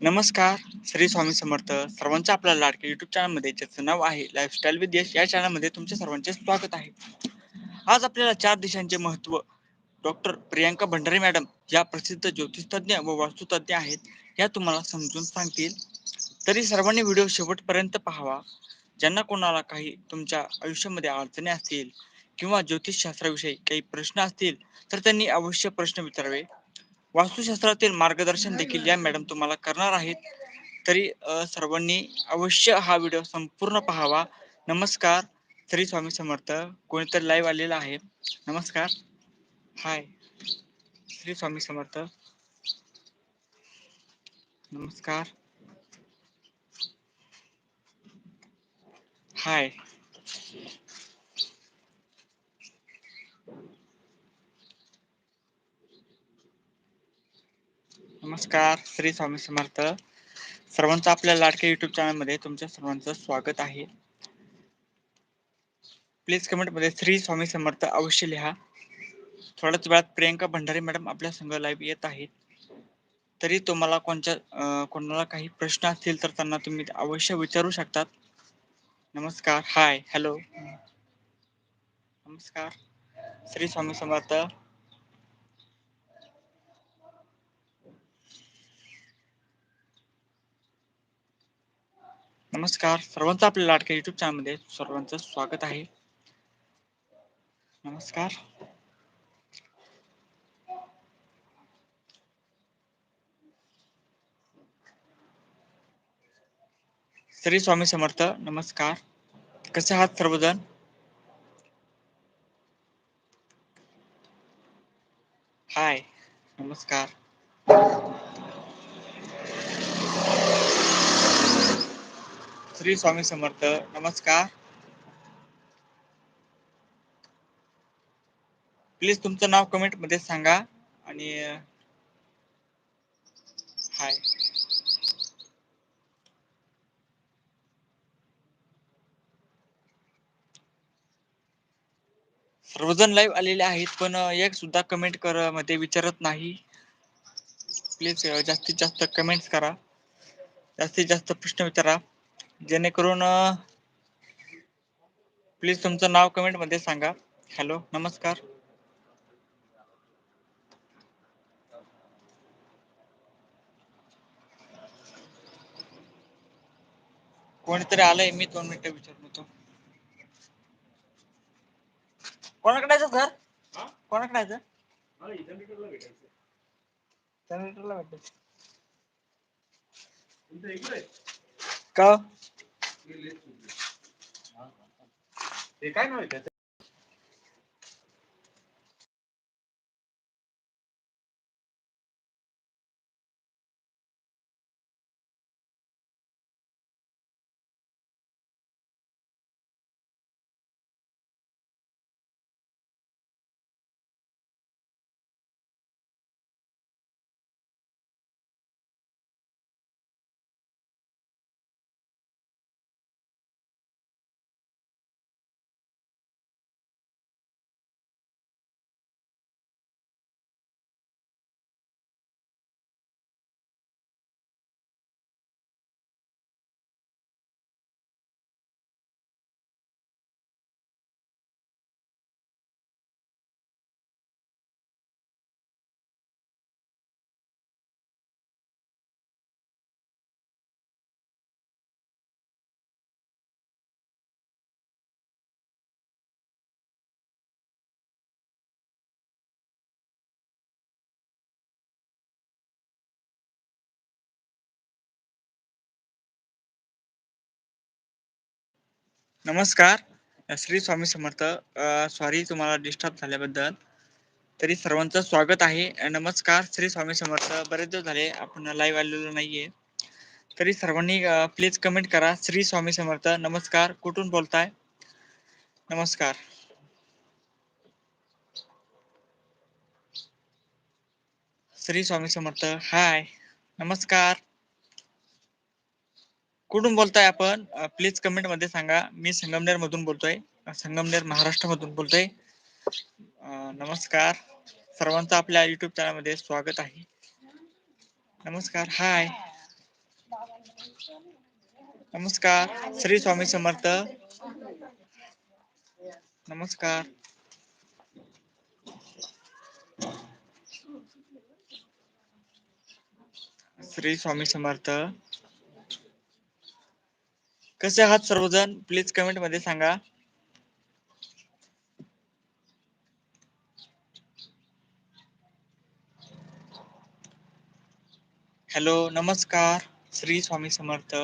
नमस्कार श्री स्वामी समर्थ. सर्वांचं आपल्या लाडके युट्यूब चॅनलमध्ये ज्याचं नाव आहे लाईफस्टाईल विथ यश या चॅनलमध्ये तुमचे सर्वांचे स्वागत आहे. आज आपल्याला चार दिशांचे महत्त्व डॉक्टर प्रियांका भंडारे मॅडम या प्रसिद्ध ज्योतिषतज्ञ व वास्तुतज्ञ आहेत या तुम्हाला समजून सांगतील. तरी सर्वांनी व्हिडिओ शेवटपर्यंत पाहावा. ज्यांना कोणाला काही तुमच्या आयुष्यामध्ये अडचणी असतील किंवा ज्योतिषशास्त्राविषयी काही प्रश्न असतील तर त्यांनी अवश्य प्रश्न विचारावे. वास्तुशास्त्रातील मार्गदर्शन देखील या मॅडम तुम्हाला करणार आहेत. तरी सर्वांनी अवश्य हा व्हिडिओ संपूर्ण पाहावा. नमस्कार. श्री स्वामी समर्थ. कोणीतरी लाईव्ह आलेला आहे. नमस्कार. हाय श्री स्वामी समर्थ. नमस्कार. हाय नमस्कार श्री स्वामी समर्थ. सर्वांचं आपल्या लाडक्या युट्यूब चॅनलमध्ये तुमच्या सर्वांचं स्वागत आहे. प्लीज कमेंटमध्ये श्री स्वामी समर्थ अवश्य लिहा. थोड्याच वेळात प्रियंका भंडारे मॅडम आपल्या संघ लाईव्ह येत आहेत. तरी तुम्हाला कोणत्या कोणाला काही प्रश्न असतील तर त्यांना तुम्ही अवश्य विचारू शकतात. नमस्कार हाय हॅलो नमस्कार. श्री स्वामी समर्थ नमस्कार. सर्वांचं आपल्या लाडक्या युट्यूब चॅनलमध्ये सर्वांचं स्वागत आहे. नमस्कार. श्री स्वामी समर्थ नमस्कार. कसे आहात सर्वजण? हाय. नमस्कार. श्री स्वामी समर्थ नमस्कार. प्लीज तुमचं नाव कमेंटमध्ये सांगा आणि हाय सर्वजण लाईव्ह आलेले आहेत पण एक सुद्धा कमेंट कर मध्ये विचारत नाही. प्लीज जास्तीत जास्त कमेंट्स करा. जास्तीत जास्त प्रश्न विचारा. जेणेकरून प्लीज तुमचं नाव कमेंटमध्ये सांगा. हॅलो नमस्कार. कोणीतरी आलंय? मी दोन मिनिटं विचारून होतो कोणाकडे आहे सर? कोणाकडे आहे जनरेटरला भेटायचं का? ते काय नाव नमस्कार. श्री स्वामी समर्थ. सॉरी तुम्हाला डिस्टर्ब झाल्याबद्दल. तरी सर्वांचं स्वागत आहे. नमस्कार श्री स्वामी समर्थ. बरेच दिवस झाले आपण लाईव्ह आलेलो नाहीये. तरी सर्वांनी प्लीज कमेंट करा. श्री स्वामी समर्थ नमस्कार. कुठून बोलताय? नमस्कार. श्री स्वामी समर्थ हाय नमस्कार. कुठून बोलताय आपण? प्लीज कमेंटमध्ये सांगा. मी संगमनेर मधून बोलतोय. संगमनेर महाराष्ट्र मधून बोलतोय. नमस्कार. सर्वांचं आपल्या युट्यूब चॅनलमध्ये स्वागत आहे. नमस्कार. हाय नमस्कार. श्री स्वामी समर्थ. नमस्कार. श्री स्वामी समर्थ. कसे आहात सर्वजण? प्लीज कमेंटमध्ये सांगा. हॅलो नमस्कार. श्री स्वामी समर्थ.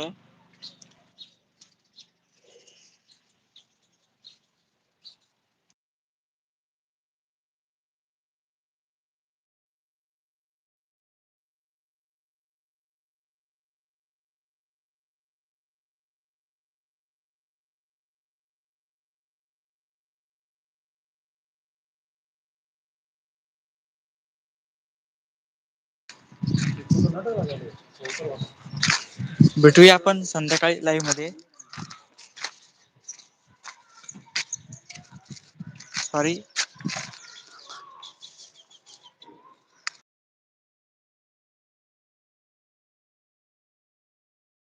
भेटूया आपण संध्याकाळी लाईव्हमध्ये. सॉरी